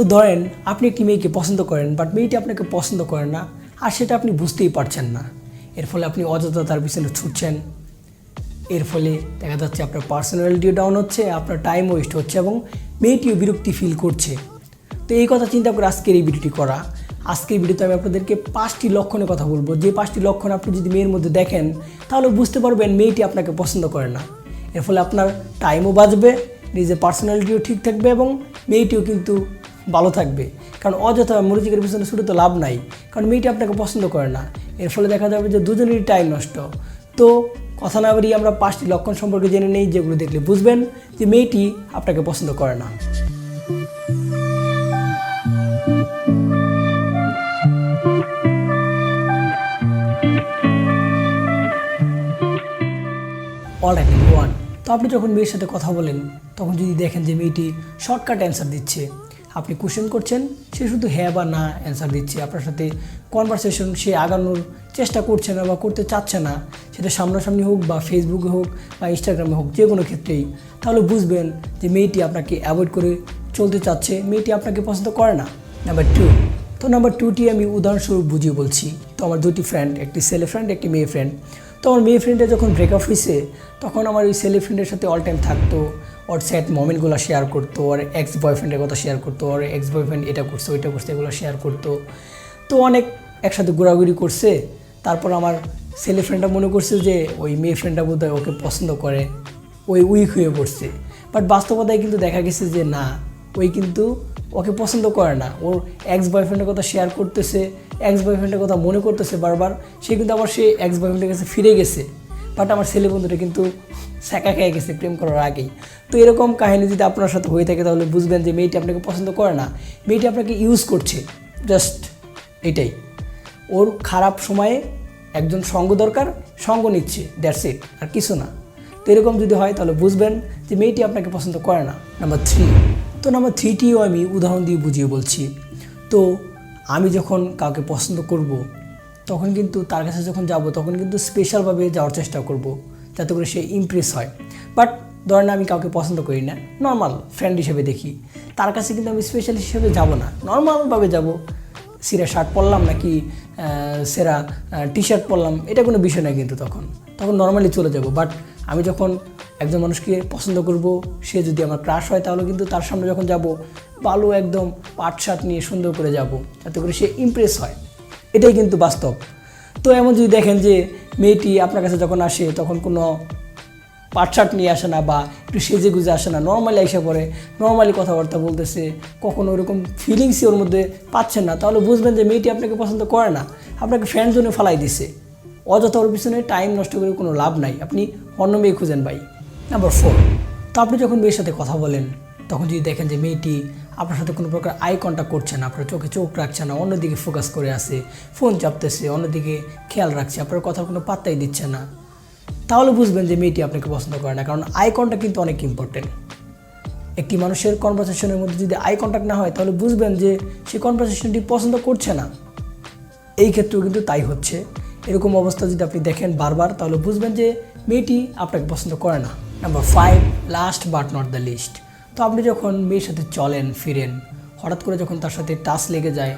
তো ধরেন আপনি একটি মেয়েকে পছন্দ করেন বাট মেয়েটি আপনাকে পছন্দ করে না, আর সেটা আপনি বুঝতেই পারছেন না। এর ফলে আপনি অযথা তার পিছনে ছুটছেন। এর ফলে দেখা যাচ্ছে আপনার পার্সোনালিটিও ডাউন হচ্ছে, আপনার টাইম ওয়েস্ট হচ্ছে এবং মেয়েটিও বিরক্তি ফিল করছে। তো এই কথা চিন্তা করে আজকের এই ভিডিওটি করা। আজকের ভিডিওতে আমি আপনাদেরকে পাঁচটি লক্ষণের কথা বলব। যে পাঁচটি লক্ষণ আপনি যদি মেয়ের মধ্যে দেখেন, তাহলে বুঝতে পারবেন মেয়েটি আপনাকে পছন্দ করে না। এর ফলে আপনার টাইমও বাঁচবে, নিজের পার্সোনালিটিও ঠিক থাকবে এবং মেয়েটিও কিন্তু ভালো থাকবে। কারণ অযথা মরিচিকের পিছনে শুরু তো লাভ নাই। কারণ মেয়েটি আপনাকে পছন্দ করে না। এর ফলে দেখা যাবে যে দুজনেরই টাইম নষ্ট। তো কথা না বেরিয়ে আমরা পাঁচটি লক্ষণ সম্পর্কে জেনে নেই, যেগুলো দেখলে বুঝবেন যে মেয়েটি আপনাকে পছন্দ করে না। ওয়ান তো আপনি যখন মেয়ের সাথে কথা বলেন, তখন যদি দেখেন যে মেয়েটি শর্টকাট অ্যান্সার দিচ্ছে আপনি কোশ্চেন করছেন, সে শুধু হ্যাঁ বা না অ্যান্সার দিচ্ছে। আপনার সাথে কনভারসেশন সে আগানোর চেষ্টা করছে না বা করতে চাচ্ছে না, সেটা সামনাসামনি হোক বা ফেসবুকে হোক বা ইনস্টাগ্রামে হোক, যে কোনো ক্ষেত্রেই। তাহলে বুঝবেন যে মেয়েটি আপনাকে অ্যাভয়েড করে চলতে চাচ্ছে, মেয়েটি আপনাকে পছন্দ করে না। নাম্বার টু তো নাম্বার টুটি আমি উদাহরণস্বরূপ বুঝিয়ে বলছি। তো আমার দুটি ফ্রেন্ড একটি ছেলে ফ্রেন্ড একটি মেয়ে ফ্রেন্ড তো আমার মেয়ে ফ্রেন্ডের যখন ব্রেকআপ হয়েছে তখন আমার ওই ছেলে ফ্রেন্ডের সাথে অল টাইম থাকতো। ওর স্যাড মোমেন্টগুলো শেয়ার করতো, ওর এক্স বয়ফ্রেন্ডের কথা শেয়ার করতো, ওর এক্স বয়ফ্রেন্ড এটা করছে, ওইটা করছে, এগুলো শেয়ার করতো। তো অনেক একসাথে ঘোরাঘুরি করছে। তারপর আমার ছেলে ফ্রেন্ডটা মনে করছে যে, ওই মেয়ে ফ্রেন্ডটা বোধহয় ওকে পছন্দ করে। ওই উইক হয়ে পড়ছে। বাট বাস্তবতায় কিন্তু দেখা গেছে যে, না, ওই কিন্তু ওকে পছন্দ করে না। ওর এক্স বয়ফ্রেন্ডের কথা শেয়ার করতেছে এক্স বয়ফ্রেন্ডের কথা মনে করতেছে বারবার, সে কিন্তু আবার সে এক্স বয়ফ্রেন্ডের কাছে ফিরে গেছে। বাট আমার ছেলে বন্ধুটা কিন্তু স্যাকা খেয়ে গেছে প্রেম করার আগেই। তো এরকম কাহিনী যদি আপনার সাথে হয়ে থাকে তাহলে বুঝবেন যে মেয়েটি আপনাকে পছন্দ করে না। মেয়েটি আপনাকে ইউজ করছে জাস্ট এটাই। ওর খারাপ সময়ে একজন সঙ্গ দরকার, সঙ্গ নিচ্ছে দ্যাটস ইট আর কিছু না। তো এরকম যদি হয়, তাহলে বুঝবেন যে মেয়েটি আপনাকে পছন্দ করে না। নাম্বার থ্রি তো নাম্বার থ্রিটিও আমি উদাহরণ দিয়ে বুঝিয়ে বলছি। তো আমি যখন কাউকে পছন্দ করব, তখন কিন্তু তার কাছে যখন যাব, তখন কিন্তু স্পেশালভাবে যাওয়ার চেষ্টা করব, যাতে করে সে ইমপ্রেস হয়। বাট ধরেন আমি কাউকে পছন্দ করি না নর্মাল ফ্রেন্ড হিসেবে দেখি। তার কাছে কিন্তু আমি স্পেশাল হিসেবে যাব না নর্মালভাবে যাব। সিরা শার্ট পরলাম নাকি সেরা টি শার্ট পরলাম, এটা কোনো বিষয় না কিন্তু তখন। তখন নর্মালি চলে যাব। বাট আমি যখন একজন মানুষকে পছন্দ করব, সে যদি আমার ক্রাশ হয়, তাহলে কিন্তু তার সামনে যখন যাব, ভালো একদম পাট শার্ট নিয়ে সুন্দর করে যাব, যাতে করে সে ইমপ্রেস হয়। এটাই কিন্তু বাস্তব। তো এমন যদি দেখেন যে, মেয়েটি আপনার কাছে যখন আসে, তখন কোনো পাট শার্ট নিয়ে আসে না বা একটু সেজে গুজে আসে না নর্মালি এসে পড়ে নর্মালি কথাবার্তা বলতেছে, কখনো ওরকম ফিলিংসই ওর মধ্যে পাচ্ছেন না, তাহলে বুঝবেন যে মেয়েটি আপনাকে পছন্দ করে না। আপনাকে ফ্রেন্ড জন্য ফালাই দিছে। অযথা ওর পিছনে টাইম নষ্ট করে কোনো লাভ নাই। আপনি অন্য মেয়ে খুঁজেন ভাই। নাম্বার ফোর তো আপনি যখন মেয়ের সাথে কথা বলেন, তখন যদি দেখেন যে মেয়েটি আপনার সাথে কোনো প্রকার আই কন্ট্যাক্ট করছে না, আপনার চোখে চোখ রাখছে না, অন্যদিকে ফোকাস করে আছে ফোন চাপতেছে, অন্যদিকে খেয়াল রাখছে, আপনার কথার কোনো পাত্তাই দিচ্ছে না, তাহলে বুঝবেন যে মেয়েটি আপনাকে পছন্দ করে না, কারণ আই কন্ট্যাক্ট কিন্তু অনেক ইম্পর্টেন্ট একটি মানুষের কনভারসেশনের মধ্যে যদি আই কন্ট্যাক্ট না হয়, তাহলে বুঝবেন যে সে কনভারসেশনটি পছন্দ করছে না। এই ক্ষেত্রেও কিন্তু তাই হচ্ছে। এরকম অবস্থা যদি আপনি দেখেন বারবার, তাহলে বুঝবেন যে মেয়েটি আপনাকে পছন্দ করে না। Number five last but not the least তো আপনি যখন মেয়ের সাথে চলেন, ফিরেন, হঠাৎ করে যখন তার সাথে টাচ লেগে যায়,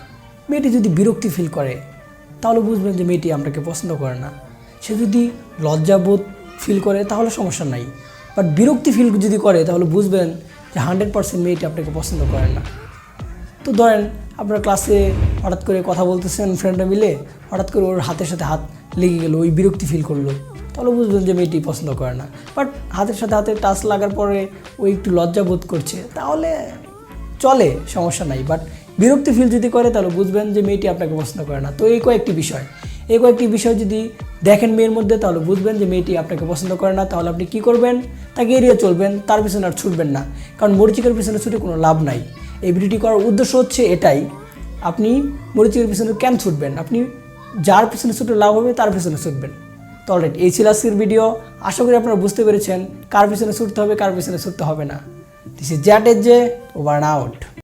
মেয়েটি যদি বিরক্তি ফিল করে, তাহলে বুঝবেন যে মেয়েটি আপনাকে পছন্দ করে না। সে যদি লজ্জাবোধ ফিল করে, তাহলে সমস্যা নাই। বাট বিরক্তি ফিল যদি করে, তাহলে বুঝবেন যে হান্ড্রেড পার্সেন্ট মেয়েটি আপনাকে পছন্দ করে না। তো ধরেন, আপনার ক্লাসে হঠাৎ করে কথা বলতেছেন ফ্রেন্ডরা মিলে, হঠাৎ করে ওর হাতের সাথে হাত লেগে গেলো, ওই বিরক্তি ফিল করল। তাহলে বুঝবেন যে মেয়েটি পছন্দ করে না। বাট হাতের সাথে হাতে টাচ লাগার পরে ও একটু লজ্জা বোধ করছে। তাহলে চলে, সমস্যা নাই। বাট বিরক্তি ফিল যদি করে, তাহলে বুঝবেন যে মেয়েটি আপনাকে পছন্দ করে না। তো এই কয়েকটি বিষয়। এই কয়েকটি বিষয় যদি দেখেন মেয়ের মধ্যে, তাহলে বুঝবেন যে মেয়েটি আপনাকে পছন্দ করে না। তাহলে আপনি কি করবেন? তাকে এড়িয়ে চলবেন, তার পিছনে আর ছুটবেন না। কারণ মরিচিকের পিছনে ছুটে কোনো লাভ নাই। এই ভিডিওটি করার উদ্দেশ্য হচ্ছে এটাই। আপনি মরিচিকের পিছনে কেন ছুটবেন? আপনি যার পিছনে ছুটে লাভ হবে, তার পিছনে ছুটবেন। তো অলরেডি এই ছিল আজকের ভিডিও আশা করি আপনারা বুঝতে পেরেছেন কার পিছনে ছুটতে হবে, কার পিছনে ছুটতে হবে না। This is জ্যাট age J over out